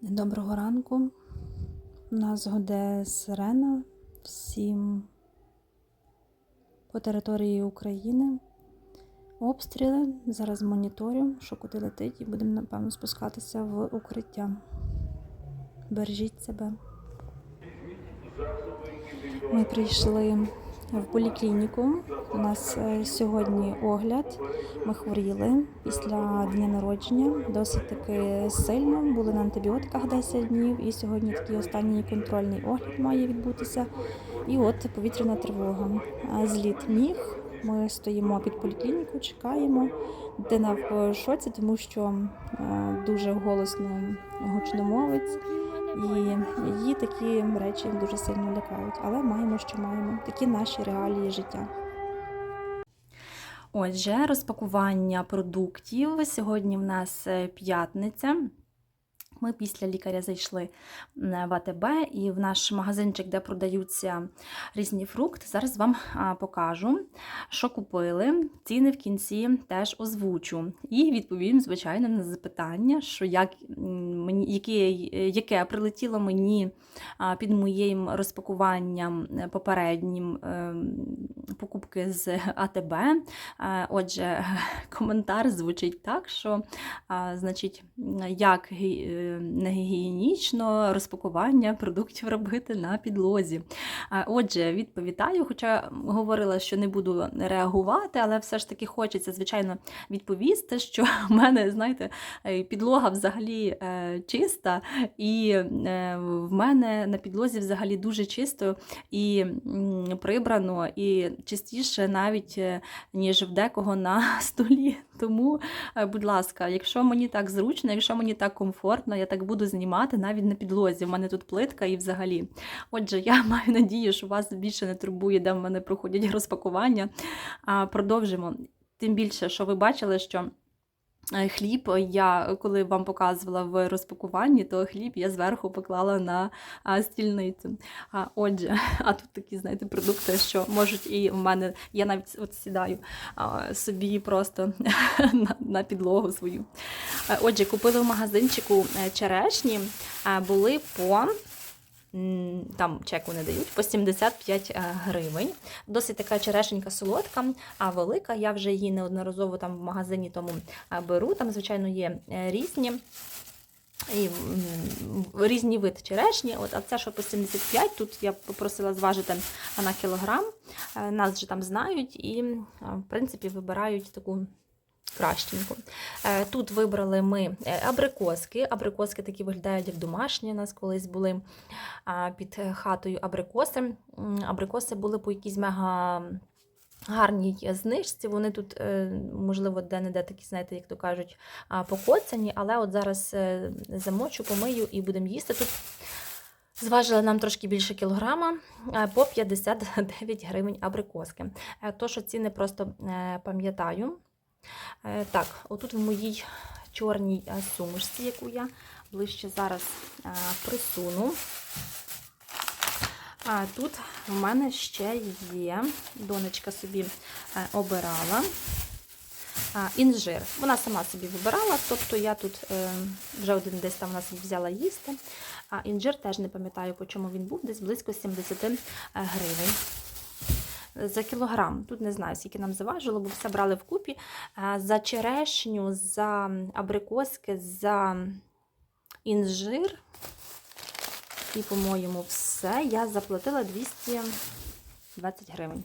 Доброго ранку. У нас гуде сирена всім по території України. Обстріли. Зараз моніторю, що куди летить, і будемо, напевно, спускатися в укриття. Бережіть себе. Ми прийшли в поліклініку. У нас е, сьогодні огляд. Ми хворіли після дня народження, досить таки сильно. Були на антибіотиках 10 днів, і сьогодні такий останній контрольний огляд має відбутися. І от повітряна тривога. Зліт міг. Ми стоїмо під поліклініку, чекаємо. Дитина в шоці, тому що е, дуже голосно гучномовець. І її такі речі дуже сильно лякають. Але маємо, що маємо. Такі наші реалії життя. Отже, розпакування продуктів. Сьогодні в нас е, п'ятниця. Ми після лікаря зайшли в АТБ і в наш магазинчик, де продаються різні фрукти. Зараз вам покажу, що купили. Ціни в кінці теж озвучу. І відповім, звичайно, на запитання, що як мені, яке, яке прилетіло мені під моїм розпакуванням попереднім е, покупки з АТБ. Е, Отже, коментар звучить так, що значить, як гі- е, гігієнічно розпакування продуктів робити на підлозі. Отже, відповідаю, хоча говорила, що не буду реагувати, але все ж таки хочеться, звичайно, відповісти, що в мене, знаєте, е, підлога взагалі е, чиста, і е, в мене на підлозі взагалі дуже чисто і прибрано, і чистіше навіть ніж в декого на столі. Тому, будь ласка, якщо мені так зручно, якщо мені так комфортно, я так буду знімати навіть на підлозі. У мене тут плитка і взагалі. Отже, я маю надію, що вас більше не турбує, де в мене проходять розпакування. А продовжимо. Тим більше, що ви бачили, що. Е, Хліб я коли вам показувала в розпакуванні, то хліб я зверху поклала на а, стільницю. А, отже, а тут такі, знаєте, продукти, що можуть і в мене. Я навіть от сідаю а, собі просто на, на підлогу свою. Е, Отже, купили в магазинчику е, черешні, е, були по. Там чеку не дають по 75 е, гривень. Досить така черешенька солодка, а велика. Я вже її неодноразово там в магазині тому е, беру. Там, звичайно, є е, різні. І різні вид черешні. От, а це що по 75, тут я попросила зважити на кілограм. Нас вже там знають і, в принципі, вибирають таку кращеньку. Е, Тут вибрали ми е, абрикоски. Абрикоски такі виглядають, як домашні. У нас колись були під е, хатою абрикоси. Абрикоси були по якійсь мега. Гарній знижці, вони тут, можливо, де-не-де такі, знаєте, як то кажуть, покоцані, але от зараз замочу, помию і будемо їсти. Тут зважили нам трошки більше кілограма по 59 гривень абрикоски. То, що ціни просто пам'ятаю. Е, Так, отут в моїй чорній е, сумочці, яку я ближче зараз е, присуну. А тут в мене ще є, донечка собі обирала інжир. Вона сама собі вибирала, тобто я тут вже один десь там у нас взяла їсти. А інжир теж не пам'ятаю, по чому він був, десь близько 70 гривень. За кілограм. Тут не знаю, скільки нам заважило, бо все брали вкупі. За черешню, за абрикоски, за інжир. І, по-моєму, все. Я заплатила 220 гривень.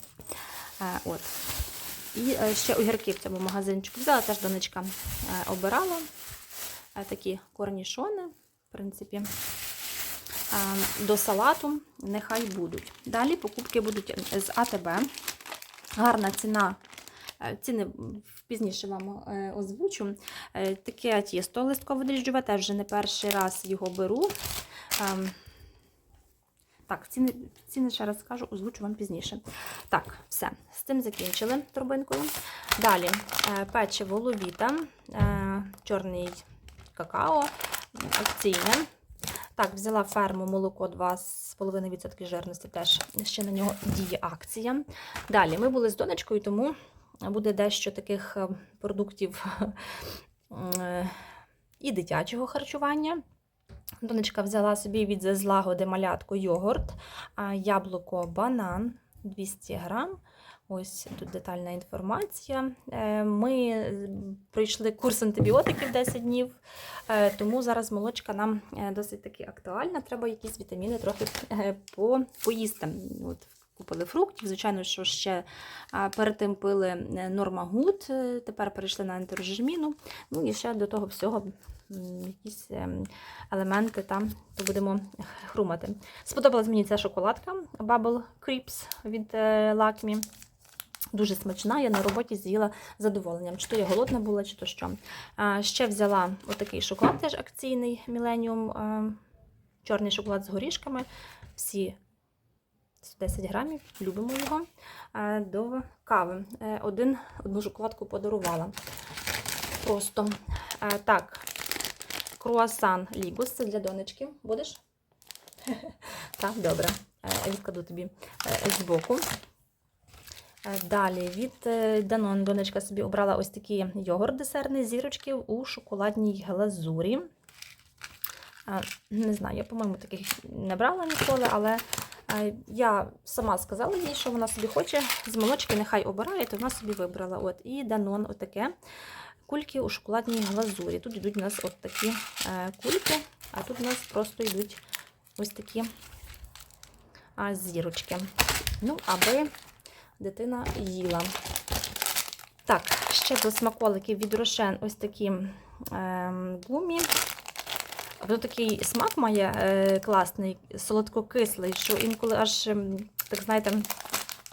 Е, От. І е, ще огірки в цьому магазинчику взяла, теж донечка е, обирала. Е, Такі корнішони, в принципі, Е, до салату нехай будуть. Далі покупки будуть з АТБ. Гарна ціна. Е, Ціни пізніше вам е, озвучу. Е, Таке тісто листково дріжджове, теж вже не перший раз його беру. Ем, Так, ціни, ціни ще раз скажу, озвучу вам пізніше. Так, все, з цим закінчили турбинкою. Далі печиво ловіта, чорний какао, акційне. Так, взяла ферму молоко 2,5% жирності, теж ще на нього діє акція. Далі ми були з донечкою, тому буде дещо таких е, продуктів е, і дитячого харчування. Донечка взяла собі від злагоди малятку йогурт, яблуко, банан 200 грам. Ось тут детальна інформація. Е, Ми пройшли курс антибіотиків 10 днів, е, тому зараз молочка нам е, досить таки актуальна. Треба якісь вітаміни трохи поїсти. От, купили фруктів. Звичайно, що ще перед тим пили нормагут, е, тепер перейшли на антирожміну. Ну і ще до того всього якісь ем, елементи там, то будемо хрумати. Сподобалась мені ця шоколадка Bubble Creeps від Lakme. Дуже смачна, я на роботі з'їла задоволенням. Чи то я голодна була, чи то що. А, ще взяла отакий шоколад, теж акційний е, чорний шоколад з горішками. Всі 110 грамів, любимо його. Е, До кави. Е, Один, одну шоколадку подарувала. Просто Е, так, круасан Лігус, це для донечки. Будеш? Так, добре. Е, Відкладу тобі збоку. Е, Далі від е, Danone донечка собі обрала ось такі йогурт десертний зірочки у шоколадній глазурі. Е, Не знаю, я, по-моєму, таких не брала ніколи, але я сама сказала їй, що вона собі хоче. З молочки нехай обирає, то вона собі вибрала. От, І Danone отаке. Кульки у шоколадній глазурі. Тут йдуть у нас от такі кульки, а тут у нас просто йдуть ось такі зірочки. Ну, аби дитина їла. Так, ще до смаколиків від Рошен ось такі е, гумі. Воно такий смак має е, класний, солодко-кислий, що інколи аж, ем, так знаєте,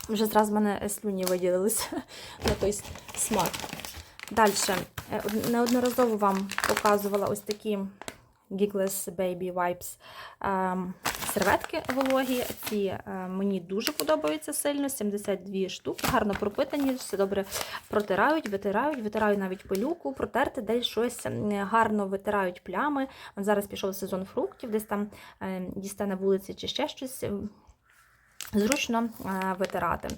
вже зразу в мене слюні виділилися на той смак. Далі, неодноразово вам показувала ось такі Giggles Baby Wipes ем, серветки вологі. Ці е, мені дуже подобаються сильно, 72 штуки, гарно пропитані, все добре протирають, витирають, витирають навіть пилюку, протерти десь щось гарно витирають плями. Зараз пішов сезон фруктів, десь там е, дісте на вулиці чи ще щось. Зручно е, витирати.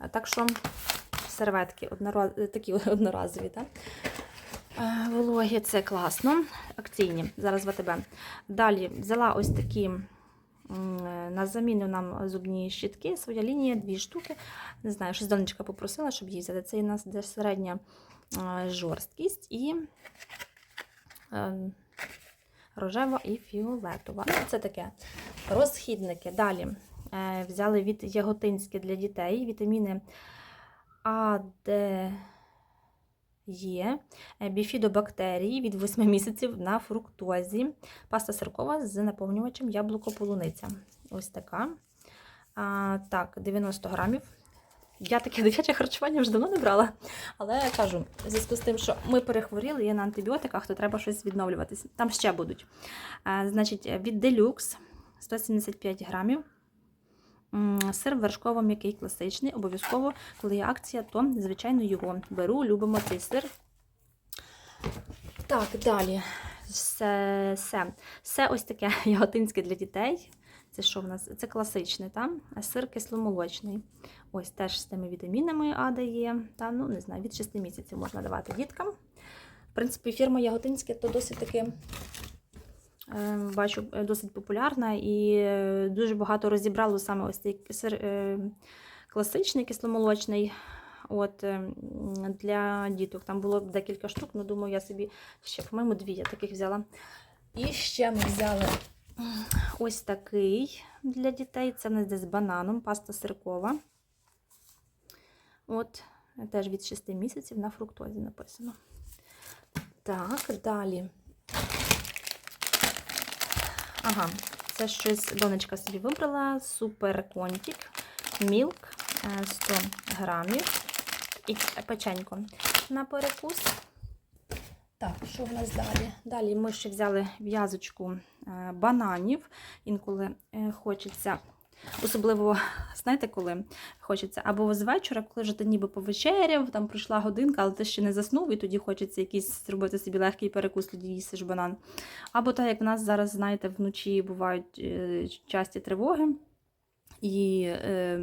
Е, Так що серветки однораз... такі одноразові, так? Вологі, це класно. Акційні, зараз в АТБ. Далі взяла ось такі на заміну нам зубні щітки, своя лінія, дві штуки. Не знаю, щось донечка попросила, щоб її взяти. Це у нас середня е, жорсткість і е, рожева і фіолетова. Ну, це таке розхідники. Далі е, взяли від Яготинське для дітей вітаміни А, Д, Є, біфідобактерії від 8 місяців на фруктозі, паста сиркова з наповнювачем яблуко-полуниця. Ось така. А, так, 90 грамів. Я таке дитяче харчування вже давно не брала. Але кажу, в зв'язку з тим, що ми перехворіли, є на антибіотиках, то треба щось відновлюватись. Там ще будуть. А, значить, від Deluxe 175 грамів. Сир вершково м'який класичний. Обов'язково, коли є акція, то, звичайно, його беру, любимо цей сир. Так, далі. Все, все. все ось таке яготинське для дітей. Це що в нас? Це класичний, там сир кисломолочний. Ось теж з тими вітамінами А дає. Та, ну, не знаю, від 6 місяців можна давати діткам. В принципі, фірма Яготинське то досить таки е, бачу, е, досить популярна і е, дуже багато розібрало саме ось цей е, класичний кисломолочний. От е, для діток. Там було декілька штук, ну думаю, я собі ще, по-моєму, дві я таких взяла. І ще ми взяли ось такий для дітей. Це десь з бананом, паста сиркова. От, теж від 6 місяців на фруктозі написано. Так, далі. Ага, це щось донечка собі вибрала. Супер контік, мілк е, 100 грамів і печенько на перекус. Так, що в нас далі? Далі ми ще взяли в'язочку е, бананів. Інколи е, хочеться, особливо, знаєте, коли хочеться або з вечора, коли вже ти ніби повечеряв, там пройшла годинка, але ти ще не заснув, і тоді хочеться якийсь зробити собі легкий перекус, тоді їсиш банан. Або так, як в нас зараз, знаєте, вночі бувають е, часті тривоги, і е,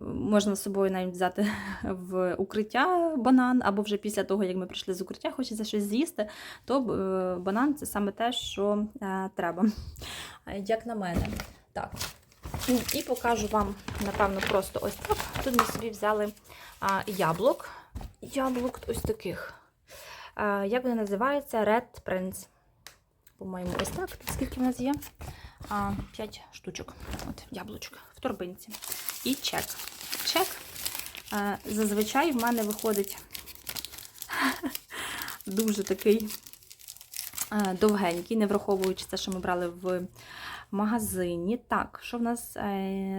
Можна з собою навіть взяти в укриття банан, або вже після того, як ми прийшли з укриття, хочеться щось з'їсти, то е, банан це саме те, що е, треба. Як на мене. Так. І покажу вам, напевно, просто ось так. Тут ми собі взяли а, яблук. Яблук ось таких. А, як вони називаються? Red Prince. По-моєму, ось так. Скільки в нас є? А, 5 штучок. От, яблучка в торбинці. І чек. Чек. А, зазвичай в мене виходить дуже такий довгенький, не враховуючи те, що ми брали в магазині. Так, що в нас Е,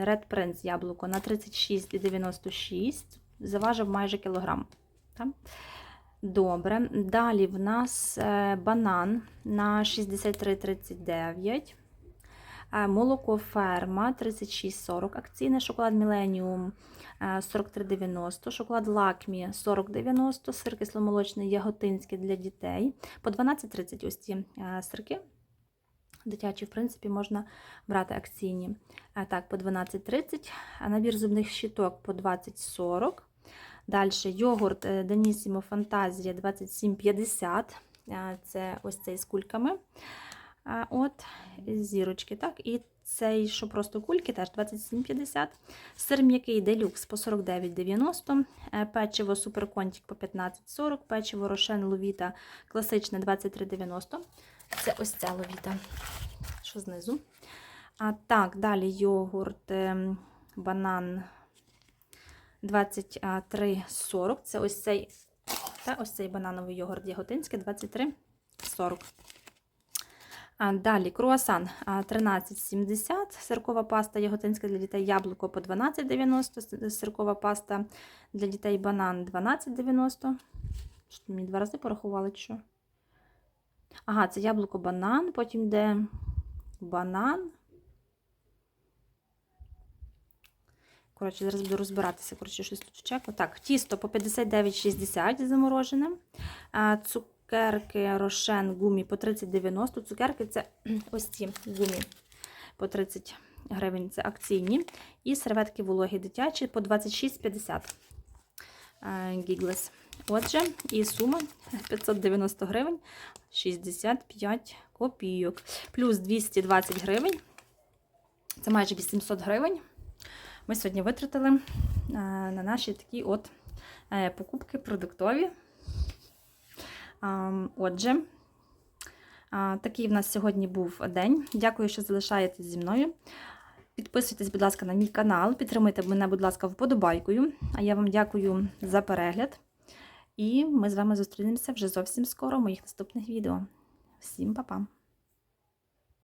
Red Prince яблуко на 36,96. Заважив майже кілограм. Так? Добре. Далі в нас е, банан на 63,39. Е, Молоко ферма 36,40. Акційне шоколад е, 43,90. Шоколад Лакмі 40,90. Сир кисломолочний яготинський для дітей. По 12,30 ось ці сирки. Дитячі, в принципі, можна брати акційні. Так, по 12,30, набір зубних щиток по 20,40. Далі йогурт е, Данісімо Фантазія 27,50. Це ось цей з кульками. От, зірочки. так. І цей, що просто кульки, теж 27,50. Сир м'який делюкс по 49,90. Е, Печиво Суперконтік по 15,40. Печиво Рошен Ловіта класичне 23,90. Це ось ця ловіта, що знизу. А так, далі йогурт, ем, банан 23,40. Це ось цей, та, ось цей банановий йогурт Яготинський 23,40. А далі круасан 13,70. Сиркова паста Яготинська для дітей яблуко по 12,90. Сиркова паста для дітей банан 12,90. Що мені два рази порахували, чи що? Ага, це яблуко банан, потім йде банан. Коротше, зараз буду розбиратися, коротше, щось тут чеку. Так, тісто по 59,60 заморожене. Цукерки Рошен гумі по 30,90. Цукерки це ось ці гумі по 30 гривень, це акційні. І серветки вологі дитячі по 26,50 гіглес. Отже, і сума 590 гривень 65 копійок. Плюс 220 гривень. Це майже 800 гривень. Ми сьогодні витратили е, на наші такі от е, покупки продуктові. Отже, такий в нас сьогодні був день. Дякую, що залишаєтесь зі мною. Підписуйтесь, будь ласка, на мій канал, підтримуйте мене, будь ласка, вподобайкою. А я вам дякую за перегляд. І ми з вами зустрінемося вже зовсім скоро в моїх наступних відео. Всім па-па!